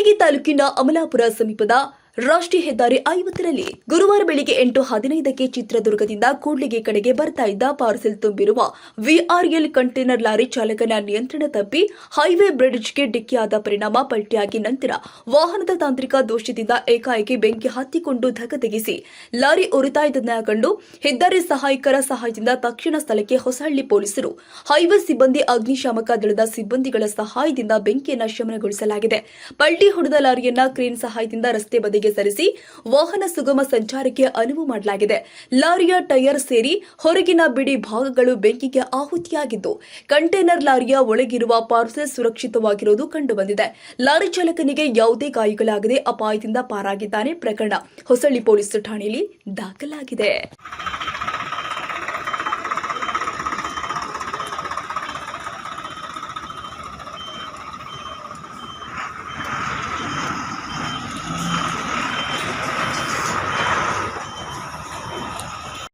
ಕೂಡ್ಲಿಗಿ ತಾಲೂಕಿನ ಅಮಲಾಪುರ ಸಮೀಪದ ರಾಷ್ಟ್ರೀಯ ಹೆದ್ದಾರಿ ಐವತ್ತರಲ್ಲಿ ಗುರುವಾರ ಬೆಳಿಗ್ಗೆ ಎಂಟು ಹದಿನೈದಕ್ಕೆ ಚಿತ್ರದುರ್ಗದಿಂದ ಕೂಡ್ಲಿಗೆ ಕಡೆಗೆ ಬರ್ತಾ ಇದ್ದ ಪಾರ್ಸೆಲ್ ತುಂಬಿರುವ ವಿಆರ್ಎಲ್ ಕಂಟೈನರ್ ಲಾರಿ ಚಾಲಕನ ನಿಯಂತ್ರಣ ತಪ್ಪಿ ಹೈವೇ ಬ್ರಿಡ್ಜ್ಗೆ ಡಿಕ್ಕಿಯಾದ ಪರಿಣಾಮ ಪಲ್ಟಿಯಾಗಿ ನಂತರ ವಾಹನದ ತಾಂತ್ರಿಕ ದೋಷದಿಂದ ಏಕಾಏಕಿ ಬೆಂಕಿ ಹತ್ತಿಕೊಂಡು ಧಗಧಗಿಸಿ ಲಾರಿ ಉರಿತಾ ಇದ್ದನ್ನ ಕಂಡು ಹೆದ್ದಾರಿ ಸಹಾಯಕರ ಸಹಾಯದಿಂದ ತಕ್ಷಣ ಸ್ಥಳಕ್ಕೆ ಹೊಸಹಳ್ಳಿ ಪೊಲೀಸರು. ಹೈವೇ ಸಿಬ್ಬಂದಿ ಅಗ್ನಿಶಾಮಕ ದಳದ ಸಿಬ್ಬಂದಿಗಳ ಸಹಾಯದಿಂದ ಬೆಂಕಿಯನ್ನು ಶಮನಗೊಳಿಸಲಾಗಿದೆ. ಪಲ್ಟಿ ಹೊಡೆದ ಲಾರಿಯನ್ನ ಕ್ರೇನ್ ಸಹಾಯದಿಂದ ರಸ್ತೆ ಬದಿಗೆ ಸರಿಸಿ ವಾಹನ ಸುಗಮ ಸಂಚಾರಕ್ಕೆ ಅನುವು ಮಾಡಲಾಗಿದೆ. ಲಾರಿಯ ಟೈರ್ ಸೇರಿ ಹೊರಗಿನ ಬಿಡಿ ಭಾಗಗಳು ಬೆಂಕಿಗೆ ಆಹುತಿಯಾಗಿದ್ದು, ಕಂಟೈನರ್ ಲಾರಿಯ ಒಳಗಿರುವ ಪಾರ್ಸೆಲ್ ಸುರಕ್ಷಿತವಾಗಿರುವುದು ಕಂಡುಬಂದಿದೆ. ಲಾರಿ ಚಾಲಕನಿಗೆ ಯಾವುದೇ ಗಾಯಗಳಾಗದೆ ಅಪಾಯದಿಂದ ಪಾರಾಗಿದ್ದಾನೆ ಪ್ರಕರಣ. ಹೊಸಳ್ಳಿ ಪೊಲೀಸ್ ಠಾಣೆಯಲ್ಲಿ ದಾಖಲಾಗಿದೆ.